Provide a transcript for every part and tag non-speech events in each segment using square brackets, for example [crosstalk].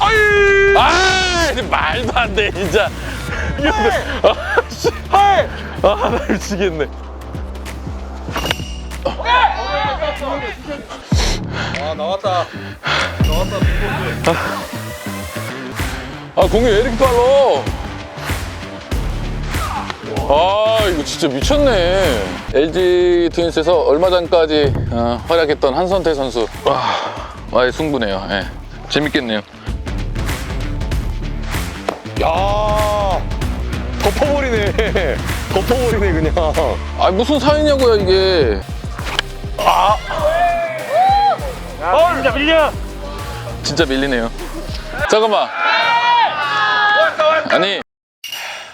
아이! 아, 말도 안 돼, 진짜. 아, 씨. 아, 나 미치겠네. 아 나왔다. 아, 공이 왜 이렇게 빨라? 아, 이거 진짜 미쳤네. LG 트윈스에서 얼마 전까지 어, 활약했던 한선태 선수. 와, 와의 승부네요. 예. 재밌겠네요. 야 덮어버리네. 덮어버리네 그냥. 아, 무슨 사이냐고요, 이게. 어, 진짜 밀려. 진짜 밀리네요. 잠깐만. 아니,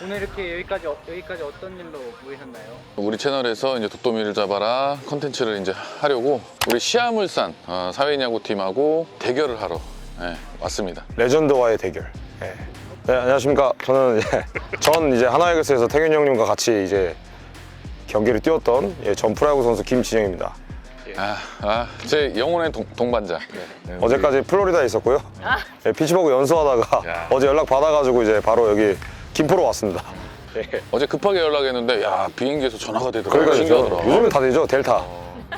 오늘 이렇게 여기까지 어- 여기까지 어떤 일로 모이셨나요? 우리 채널에서 이제 도토미를 잡아라 컨텐츠를 이제 하려고 우리 시아물산 어, 사회야구팀하고 대결을 하러 예, 왔습니다. 레전드와의 대결. 네. 네, 안녕하십니까. 저는 이제 [laughs] 전 이제 하나이글스에서 태균 형님과 같이 이제 경기를 뛰었던 예, 전 프로야구 선수 김진영입니다. 아, 아, 제 영혼의 동, 동반자. 네, 우리 어제까지 플로리다에 있었고요. 예, 피치버그 연수하다가 야. [laughs] 어제 연락 받아가지고 이제 바로 여기 김포로 왔습니다. 어제 급하게 연락했는데 야 비행기에서 전화가 되더라고요. 그러니까 신기하더라. 요즘은 다 되죠. 델타.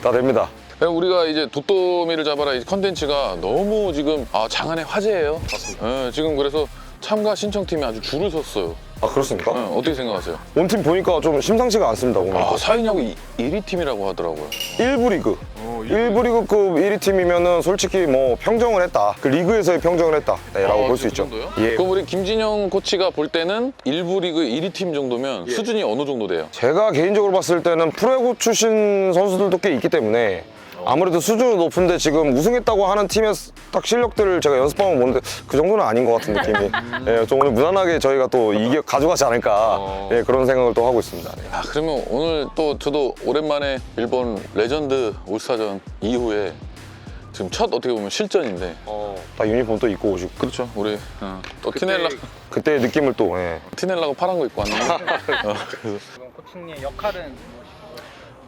다 됩니다. 그냥 우리가 이제 도토미를 잡아라 이 컨텐츠가 너무 지금 아, 장안의 화제예요. 예, 지금 그래서 참가 신청팀이 아주 줄을 섰어요. 아 그렇습니까? 예, 어떻게 생각하세요? 온 팀 보니까 좀 심상치가 않습니다 오늘. 아, 사회야구 1위 팀이라고 하더라고요. 1부 리그. 1부 리그급 1위 팀이면은 솔직히 뭐 평정을 했다. 그 리그에서의 평정을 했다. 네, 라고 아, 볼 수 그 있죠. 정도요? 예. 그럼 우리 김진영 코치가 볼 때는 일부 리그 1위 팀 정도면 수준이 어느 정도 돼요? 제가 개인적으로 봤을 때는 프로야구 출신 선수들도 꽤 있기 때문에 아무래도 수준은 높은데 지금 우승했다고 하는 팀의 딱 실력들을 제가 연습하면 보는데 그 정도는 아닌 것 같은 느낌이. 예, 좀 오늘 무난하게 저희가 또 이겨 가져가지 않을까 어. 예, 그런 생각을 또 하고 있습니다. 네. 아 그러면 오늘 또 저도 오랜만에 일본 레전드 올스타전 이후에 지금 첫 어떻게 보면 실전인데 다 유니폼 또 입고 오시고 그렇죠 우리 어, 또 티넬라 그때의 느낌을 또 예. 티넬라고 파란 거 입고 왔는데 어, [laughs] 그래서 지금 코치님 역할은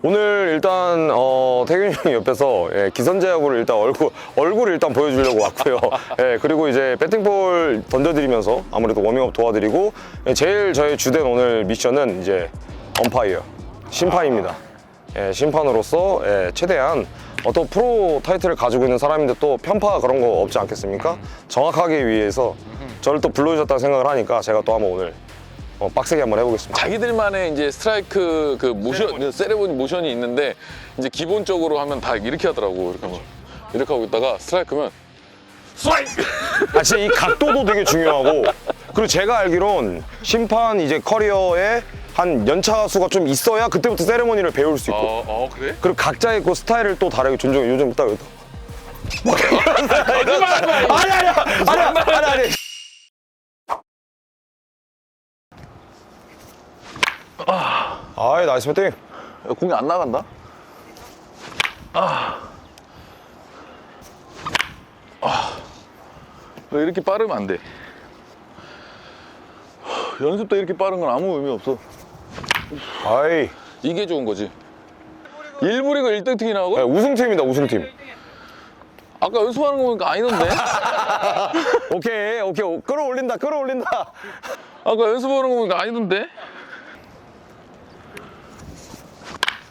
오늘 일단 어, 태균 형이 옆에서 예, 기선제압으로 일단 얼굴 얼굴을 일단 보여주려고 왔고요. [laughs] 예, 그리고 이제 배팅볼 던져드리면서 아무래도 워밍업 도와드리고 예, 제일 저의 주된 오늘 미션은 이제 엄파이어 심판입니다. 예, 심판으로서 예, 최대한 어떤 프로 타이틀을 가지고 있는 사람인데 또 편파 그런 거 없지 않겠습니까? 정확하게 위해서 저를 또 불러주셨다고 생각을 하니까 제가 또 한번 오늘 어, 빡세게 한번 해보겠습니다. 자기들만의 이제 스트라이크 그 모션 세레모니. 모션이 있는데 이제 기본적으로 하면 다 이렇게 하더라고 이렇게 하면. 이렇게 하고 있다가 스트라이크면 아, 진짜 이 각도도 되게 중요하고. 그리고 제가 알기론 심판 이제 커리어에 한 연차 수가 좀 있어야 그때부터 세레모니를 배울 수 있고. 어, 어 그래? 그리고 각자의 그 스타일을 또 다르게 존중해. 요즘 딱 여기다 [laughs] 아니 아니 아니 아니 아니 아니 아이 나이스 배팅 야, 공이 안 나간다? 아. 아. 이렇게 빠르면 안 돼. 연습도 이렇게 빠른 건 아무 의미 없어. 아이 이게 좋은 거지. 일부 리그 1등 팀이 나오고? 네, 우승팀입니다 우승팀 아까 연습하는 거 보니까 아니던데? [laughs] 오케이 오케이 오, 끌어올린다 끌어올린다 아까 연습하는 거 보니까 아니던데?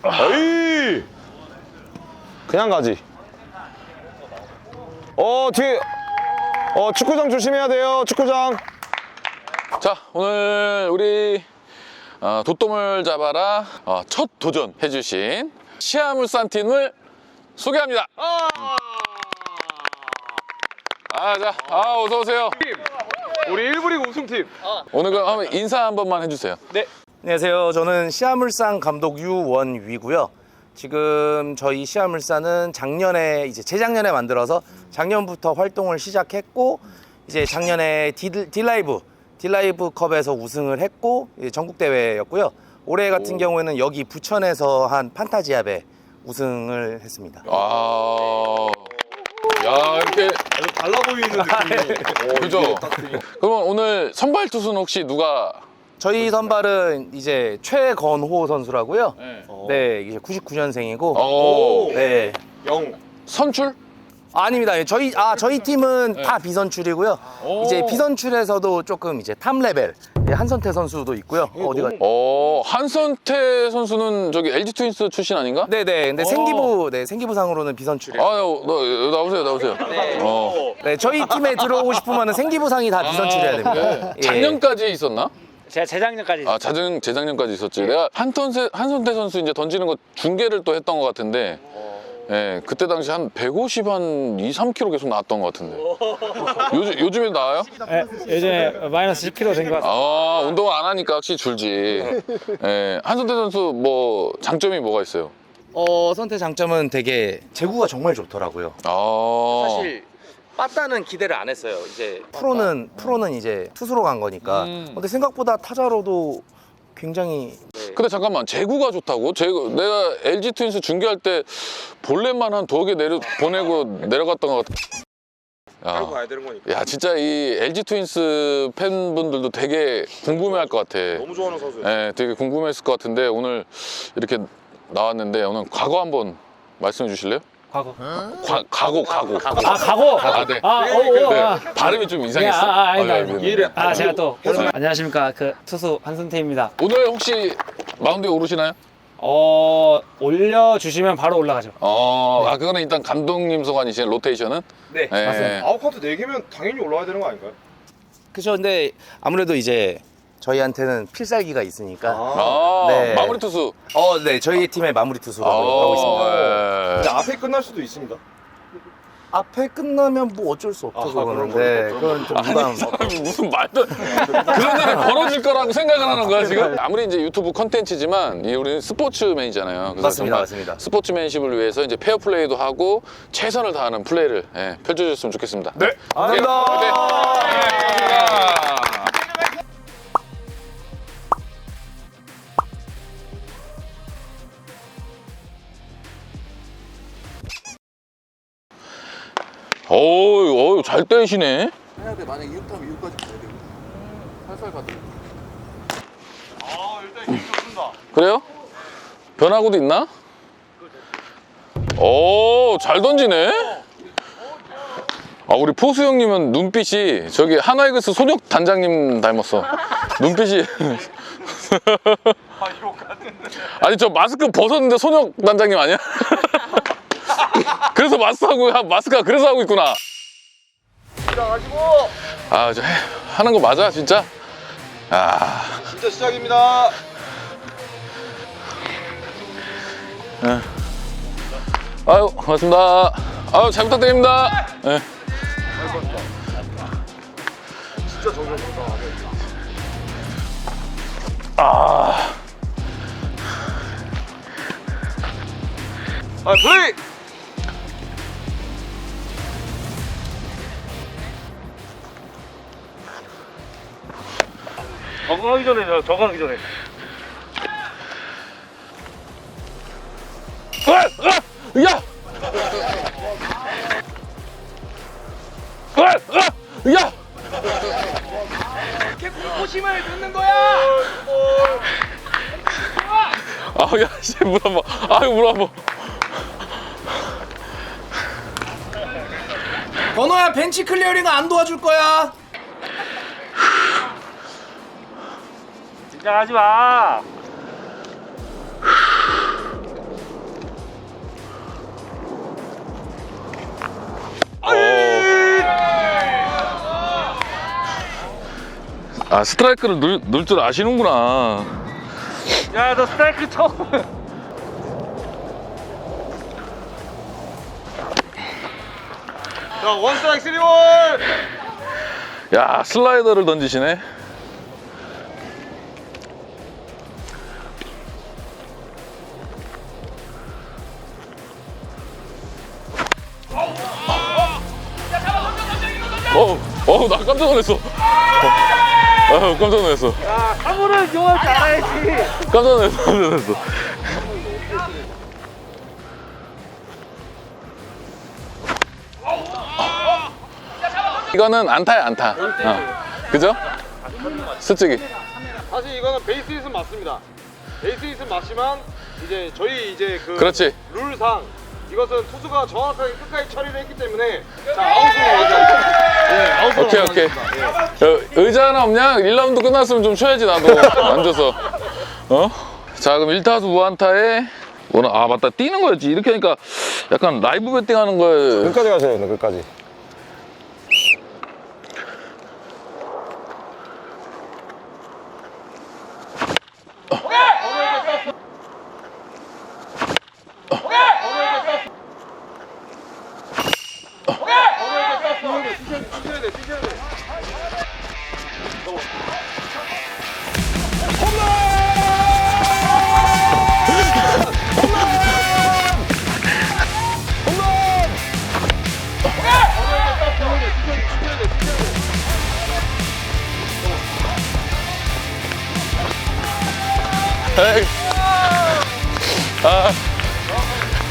아이 그냥 가지 어 뒤에 어 축구장 조심해야 돼요 축구장 자, 오늘 우리 어, 도톰을 잡아라 어, 첫 도전 해주신 시아물산 팀을 소개합니다. 아, 자, 아, 어서 오세요. 우리 1부 리그 우승팀. 오늘 그럼 한번 인사 한 번만 해주세요. 안녕하세요. 저는 시아물산 감독 유원위고요. 지금 저희 시아물산은 작년에 이제 재작년에 만들어서 작년부터 활동을 시작했고 이제 작년에 딜, 딜라이브 딜라이브 컵에서 우승을 했고 전국 대회였고요. 올해 같은 경우에는 여기 부천에서 한 판타지압에 우승을 했습니다. 아, 야, 이렇게. 달라 보이는 느낌이. 그죠? 그러면 오늘 선발 투수는 혹시 누가? 저희 선발은 이제 최건호 선수라고요. 네. 네, 이제 99년생이고 어, 네. 영 선출? 아닙니다. 예, 저희 아 저희 팀은 다 비선출이고요. 이제 비선출에서도 조금 이제 탑 레벨 예, 한선태 선수도 있고요. 어디가? 어, 한선태 선수는 저기 LG 트윈스 출신 아닌가? 네네. 근데 생기부 네 생기부상으로는 비선출이에요. 아, 너, 나오세요, 나오세요. 어. 네 저희 팀에 들어오고 싶으면 생기부상이 다 비선출해야 됩니다. 예. 작년까지 있었나? 제가 재작년까지 아, 자정, 재작년까지 있었지. 내가 한턴세, 한선태 선수 이제 던지는 거 중계를 또 했던 것 같은데, 예, 그때 당시 한 150, 한 2, 3kg 계속 나왔던 것 같은데. [laughs] 요즘, 요즘에 나와요? 네, 요즘에 마이너스 10kg 된 것 같아요. 아, 운동을 안 하니까 확실히 줄지. 예, 한선태 선수 뭐, 장점이 뭐가 있어요? 어 선태 장점은 되게 제구가 정말 좋더라고요. 아. 사실 빠따는 기대를 안 했어요. 이제 프로는 프로는 이제 투수로 간 거니까. 음. 근데 생각보다 타자로도 굉장히 근데 잠깐만 제구가 좋다고? 제구 내가 LG 트윈스 중계할 때 볼넷만 한 두어 개 내려 보내고 내려갔던 것 같아. 야, 가야 되는 거니까. 야 진짜 이 LG 트윈스 팬분들도 되게 궁금해할 것 같아. 너무 좋아하는 선수예요. 예, 되게 궁금했을 것 같은데 오늘 이렇게 나왔는데 오늘 과거 한번 말씀해 주실래요? 과거. 과, 과거 과거. 아, 과거? 아, 네. 아, 오, 오, 네, 아. 발음이 좀 네, 이상했어. 아, 아, 아니다, 아, 아니다. 네, 네. 아, 제가 또. 안녕하십니까. 그 투수 한선태입니다. 오늘 혹시 마운드에 오르시나요? 어, 올려주시면 바로 올라가죠. 어, 아 그거는 일단 감독님 소관이신 로테이션은? 네, 네. 아웃카운트 4개면 당연히 올라와야 되는 거 아닌가요? 그죠. 근데 아무래도 이제 저희한테는 필살기가 있으니까. 아, 네. 마무리 투수. 어, 네, 저희 팀의 마무리 투수로 하고 있습니다. 예. 근데 앞에 끝날 수도 있습니다. 앞에 끝나면 뭐 어쩔 수 없죠, 아하, 그거는. 그런 네, 그건 좀 아니, 부담. 사람이 무슨 말도 [laughs] 그런 일이 벌어질 거라고 생각을 하는 거야 지금? 아무리 이제 유튜브 컨텐츠지만 이 우리는 스포츠맨이잖아요. 그래서 맞습니다, 정말 맞습니다. 스포츠맨십을 위해서 이제 페어 플레이도 하고 최선을 다하는 플레이를 예, 펼쳐줬으면 좋겠습니다. 네, 감사합니다. 네. 고맙습니다. 어우, 어우, 잘 떼시네. 해야 돼. 만약에 6타면 6까지 가야 되고. 살살 가도. 아, 일단 힘 좋습니다. 그래요? 변화구도 있나? 오, 잘 던지네. 아, 우리 포수 형님은 눈빛이 저기 하나이글스 손혁 단장님 닮았어. 눈빛이. 아니, 저 마스크 벗었는데 손혁 단장님 아니야? [laughs] 그래서 마스크 하고, 마스크가 그래서 하고 있구나. 아, 저 해- 하는 거 맞아, 진짜? 아. 진짜 시작입니다. 아유, 고맙습니다. 아유, 잘 부탁드립니다. 예. 아, 플레이! 적응하기 전에, 저- 적응하기 전에. 아! 아! 야! 아! 아! 야! 이렇게 공포심을 듣는 거야! 아, 야, 씨, 물한 번. 아유, 물한 번. 번호야, 벤치 클리어링 안 도와줄 거야. 긴장하지 마. 아, 스트라이크를 넣을 줄 아시는구나. 야, 너 스트라이크 쳐. 자, 원 스트라이크 쓰리 볼. 야, 슬라이더를 던지시네. 어, 어, 나 깜짝 놀랐어. 아, 깜짝 놀랐어. 사물을 이용할 줄 알아야지. 깜짝 놀랐어, 깜짝 놀랐어. 이거는 안타야, 안타. 어. 그죠? 솔직히. 사실 이거는 베이스 hit은 맞습니다. 베이스 hit은 맞지만 이제 저희 이제 그 그렇지. 룰상 이것은 투수가 정확하게 끝까지 처리를 했기 때문에 자 아웃으로. 네, 아웃으로 오케이 오케이. 어, 의자 하나 없냐? 1라운드 끝났으면 좀 쉬어야지 나도 앉아서 어? 자 그럼 1타수 무안타에 오늘 아 맞다 뛰는 거였지 이렇게 하니까 약간 라이브 배팅 하는 거에 끝까지 가셔야 돼요, 끝까지.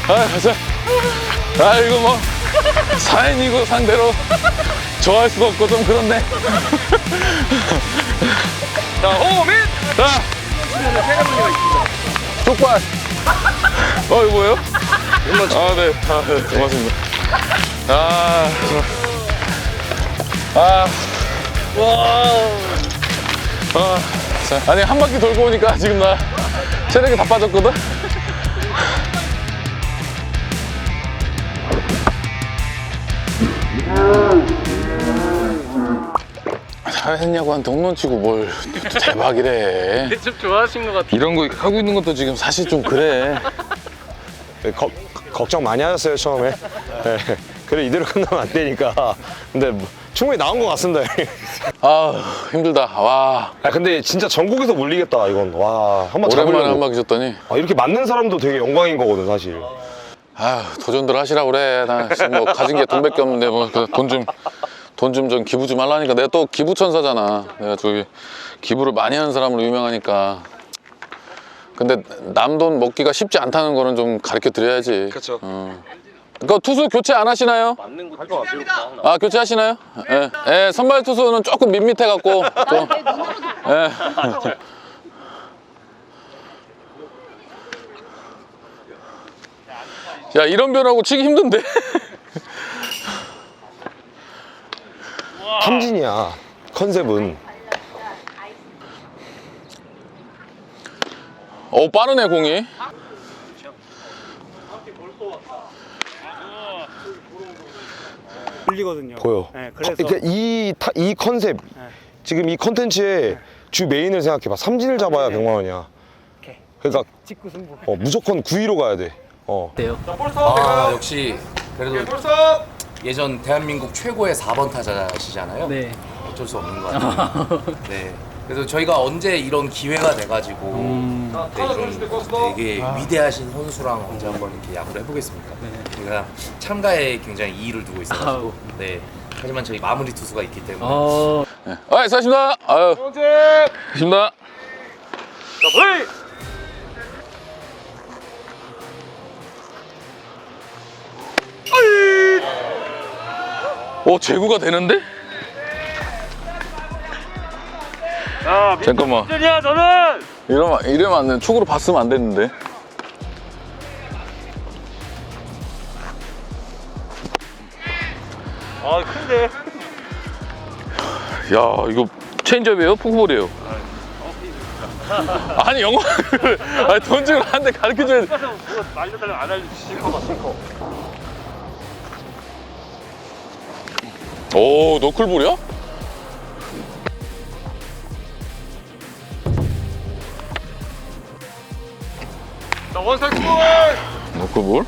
아, 가자. 아, 이거 뭐, 사인이고 상대로 좋아할 수가 없고 좀 그렇네. [laughs] 자, 호민! 자! 족발! 어, 이거 뭐예요? 아, 네. 아, 네. 고맙습니다. 아. 아. 아, 자, 아니 한 바퀴 돌고 오니까 지금 나 체력이 다 빠졌거든. 잘했냐고 한 동론 치고 뭘 대박이래. 좀 좋아하신 것 같아요. 이런 거 하고 있는 것도 지금 사실 좀 그래. 네, 걱- 걱정 많이 하셨어요, 처음에. 네. 그래, 이대로 끝나면 안 되니까. 근데 뭐, 충분히 나온 것 같습니다. [laughs] 아 힘들다. 와 아, 근데 진짜 전국에서 몰리겠다, 이건. 와, 한번 오랜만에 한 잡으려고. 바퀴 줬더니 아, 이렇게 맞는 사람도 되게 영광인 거거든, 사실. 아휴 도전들 하시라 그래. 나 지금 뭐 가진 게 돈밖에 없는데 뭐 돈 좀 돈 좀 좀 기부 좀 하려니까 내가 또 기부 천사잖아. 내가 저기 기부를 많이 하는 사람으로 유명하니까. 근데 남돈 먹기가 쉽지 않다는 거는 좀 가르쳐 드려야지. 그쵸. 어. 그 투수 교체 안 하시나요? 아 교체 하시나요? 예. 예, 선발 투수는 조금 밋밋해 갖고 좀. 예. 야 이런 변하고 치기 힘든데. [laughs] 탐진이야, 컨셉은. 어 빠르네 공이. 풀리거든요. 보여. 네, 그래서 그러니까 이, 타- 이 컨셉, 지금 이 컨텐츠의 주 메인을 생각해봐. 삼진을 잡아야 100만 원이야. 오케이. 그러니까 직구 승부. 어, 무조건 9위로 가야 돼. 어. 어때요? 자, 볼스톱 아 될까요? 역시 그래도 볼스톱! 예전 대한민국 최고의 4번 타자시잖아요. 네. 어쩔 수 없는 것 같아요. [laughs] 네. 그래서 저희가 언제 이런 기회가 돼가지고 음. 자, 네, 타자. 되게 위대하신 선수랑 언제 한번 이렇게 야구를 해보겠습니까? 제가 참가에 굉장히 이의를 두고 있어가지고 아우. 네. 하지만 저희 마무리 투수가 있기 때문에 어. 네. 아, 수고하십니다. 아유, 번째! 수고하십니다. 자, 플레이! 오, 제구가 되는데? 자, 잠깐만. 민준이야, 저는! 이러면, 이러면 안 돼. 축으로 봤으면 안 되는데. 아, 큰데. 야, 이거 체인지업이에요? 푸크볼이에요? 아니, 영어. 아니, 돈 주고 한대 가르쳐 줘야 돼. 알려달라면 안 싱커. 오, 너클볼이야? 자, 원스트라이크 볼! 너클볼?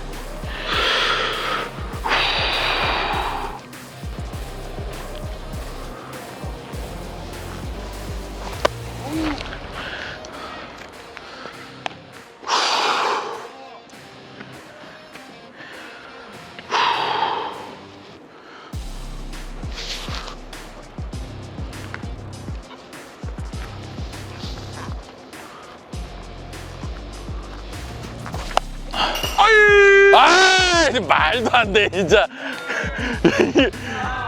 말도 안 돼, 진짜. 이게,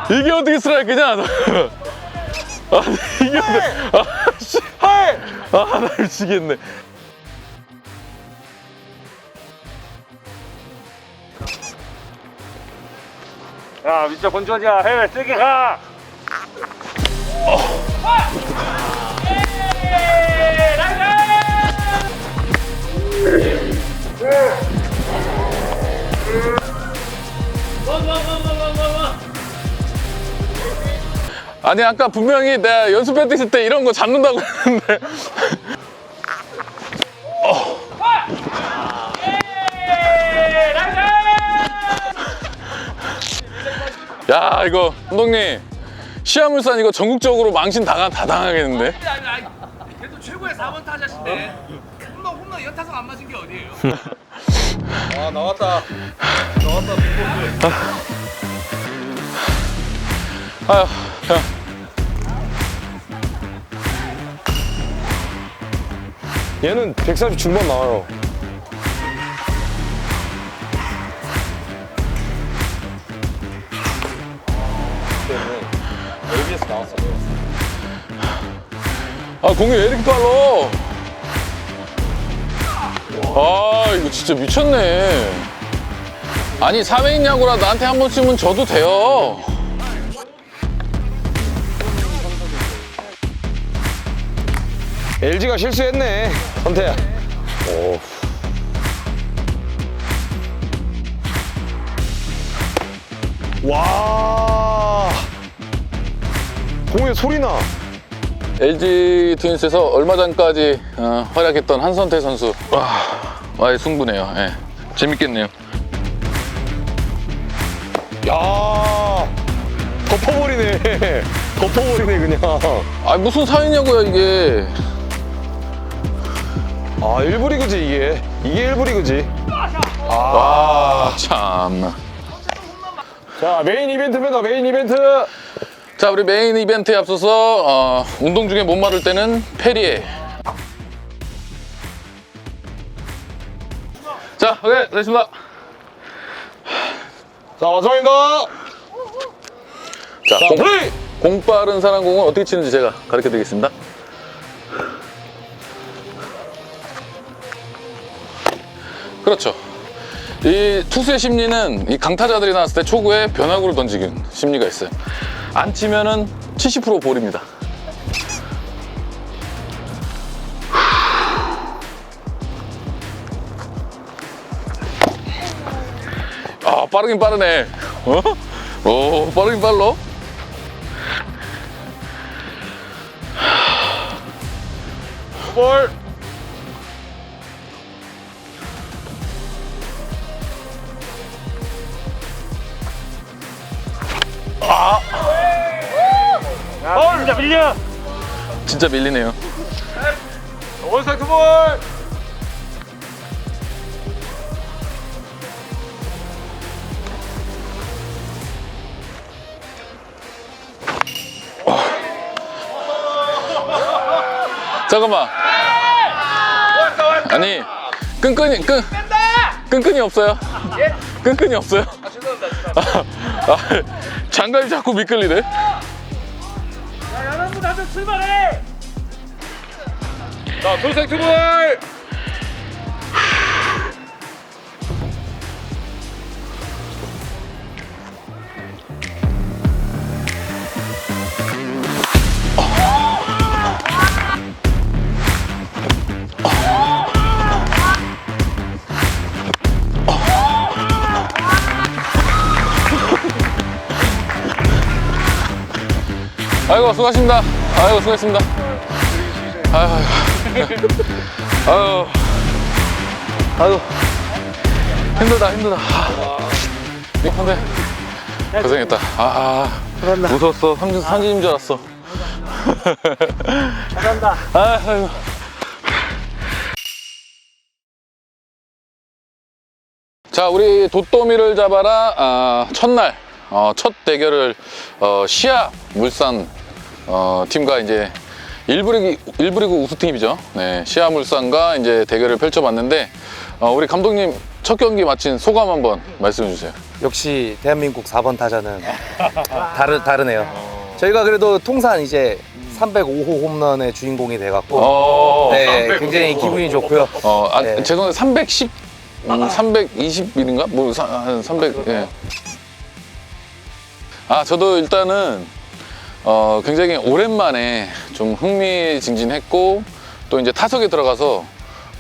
이게 어떻게 스트라이크냐? 너. 아, 이게 어떻게. 아, 씨. 아, 나 미치겠네. 야 진짜 본주하자 해외 세게 가 아니 아까 분명히 내가 연습 배트 때 이런 거 잡는다고 했는데. 야 이거 감독님 시아물산 이거 전국적으로 망신 당하, 다 당하겠는데? 그래도 최고의 4번 타자신데. 홈런 홈런 연타석 안 맞은 게 어디예요? [laughs] 아 나왔다. 나왔다 아휴 형. 얘는 140 중반 나와요. 아 공이 왜 이렇게 빨라 아 이거 진짜 미쳤네 아니 사회인 야구라 나한테 한번 쓰면 줘도 돼요 LG가 실수했네. 선태야. 오. 와. 공에 소리 나. LG 트윈스에서 얼마 전까지 어, 활약했던 한선태 선수 와, 와의 승부네요 예. 재밌겠네요 야. 덮어버리네. [laughs] 덮어버리네 그냥. 아 무슨 사회냐고요 이게 아 일부 리그지 이게. 이게 일부 리그지. 아 참. 자 메인 이벤트입니다. 메인 이벤트. 자 우리 메인 이벤트에 앞서서 어, 운동 중에 못 마를 때는 페리에 오케이 됐습니다. 자 마지막입니다. 자, 자 공, 플레이. 공 빠른 사람 공은 어떻게 치는지 제가 가르쳐 드리겠습니다. 그렇죠. 이 투수의 심리는 이 강타자들이 나왔을 때 초구에 변화구를 던지는 심리가 있어요. 안 치면은 70% 볼입니다 빠르긴 빠르네 어? 오 빠르긴 빨라 볼 아! 진짜 밀려! 진짜 밀리네요 원사이트 볼! 잠깐만. 아니 끈끈이 끈 끈끈이 없어요? 끈끈이 없어요? 아, 아, 장갑이 자꾸 미끌리네. 자, 원사이트 아이고 수고하십니다. 아이고 수고했습니다. 아유 아유 아유 힘들다 힘들다. 근데 고생했다. 아 무서웠어. 삼진, 삼진인 줄 알았어. 잘한다. [laughs] 아유 자, 우리 도토미를 잡아라 아, 첫날 어, 첫 대결을 어, 시아 물산 어, 팀과 이제 일부리그 일부리그 우수팀이죠. 네, 시아 물산과 이제 대결을 펼쳐봤는데 어, 우리 감독님 첫 경기 마친 소감 한번 말씀해 주세요. 역시 대한민국 4번 타자는 다르, 다르네요. 저희가 그래도 통산 이제 305호 홈런의 주인공이 돼갖고 어, 네, 굉장히 기분이 좋고요. 어, 아, 네. 죄송한데 310, 음, 320일인가? 뭐, 한 300, 예. 아, 저도 일단은 어, 굉장히 오랜만에 좀 흥미진진했고 또 이제 타석에 들어가서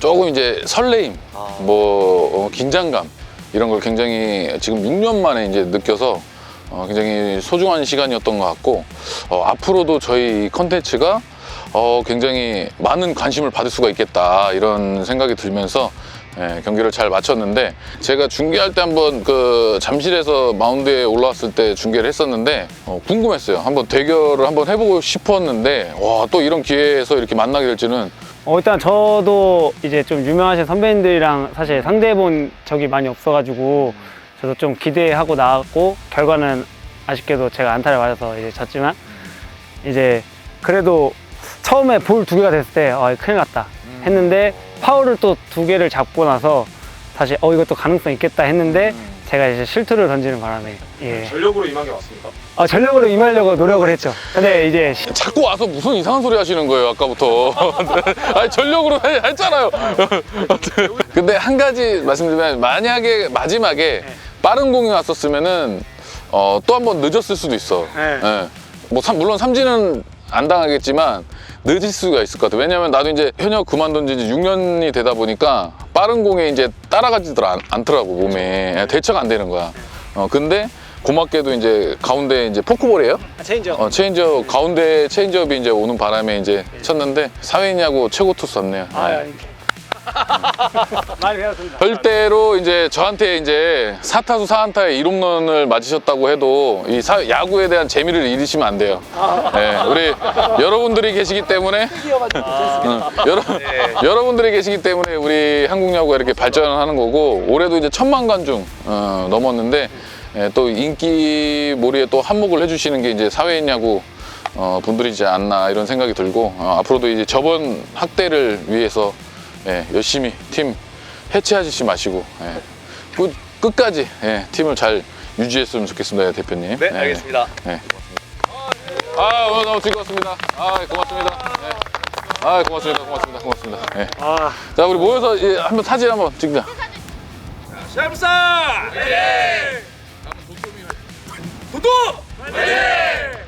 조금 이제 설레임, 뭐 어, 긴장감 이런 걸 굉장히 지금 6년 만에 이제 느껴서 어, 굉장히 소중한 시간이었던 것 같고 어, 앞으로도 저희 컨텐츠가 어, 굉장히 많은 관심을 받을 수가 있겠다 이런 생각이 들면서 예, 경기를 잘 마쳤는데 제가 중계할 때 한번 그 잠실에서 마운드에 올라왔을 때 중계를 했었는데 어, 궁금했어요. 한번 대결을 한번 해보고 싶었는데 와 또 이런 기회에서 이렇게 만나게 될지는 어, 일단 저도 이제 좀 유명하신 선배님들이랑 사실 상대해본 적이 많이 없어가지고 저도 좀 기대하고 나왔고 결과는 아쉽게도 제가 안타를 맞아서 이제 졌지만 이제 그래도 처음에 볼 두 개가 됐을 때 아, 큰일 났다 했는데 파울을 또 두 개를 잡고 나서 다시 어 이것도 가능성 있겠다 했는데 제가 이제 실투를 던지는 바람에 예. 전력으로 임한 게 맞습니까? 아, 전력으로 임하려고 노력을 했죠. 근데 이제 자꾸 와서 무슨 이상한 소리 하시는 거예요 아까부터 [laughs] 아니 전력으로 [laughs] 해- 했잖아요 [laughs] 근데 한 가지 말씀드리면 만약에 마지막에 빠른 공이 왔었으면은 어, 또 한 번 늦었을 수도 있어 네. 예. 뭐 삼- 물론 삼진은 안 당하겠지만 늦을 수가 있을 것 같아 왜냐면 나도 이제 현역 그만둔 지 이제 6년이 되다 보니까 빠른 공에 이제 따라가지들 않, 않더라고 몸에 예, 대처가 안 되는 거야 어, 근데 고맙게도 이제 가운데 이제 포크볼이에요? 체인지업. 어, 체인지업 가운데 체인지업이 이제 오는 바람에 이제 쳤는데 사회인야구 최고 투수 였네요. 아, 아니. [laughs] 많이 배웠습니다. 절대로 이제 저한테 이제 사타수 사안타의 이홈런을 맞으셨다고 해도 이 사- 야구에 대한 재미를 잃으시면 안 돼요. 네, 우리 여러분들이 계시기 때문에 응, 여러, 여러분들이 계시기 때문에 우리 한국 야구가 이렇게 발전하는 거고 올해도 이제 천만 관중 어, 넘었는데 예, 또 인기 몰이에 또 한몫을 해주시는 게 이제 사회인 야구 어, 분들이지 않나 이런 생각이 들고 어, 앞으로도 이제 저번 학대를 위해서 예, 열심히 팀 해체하지 마시고 예, 끝, 끝까지 예, 팀을 잘 유지했으면 좋겠습니다, 예, 대표님. 네, 예. 알겠습니다. 아, 오늘 너무 즐거웠습니다. 아, 고맙습니다. 예. 아, 고맙습니다. 고맙습니다. 고맙습니다. 예. 자, 우리 모여서 예, 한번 사진 한번 찍자. 샤브사! 네! 구독! 네!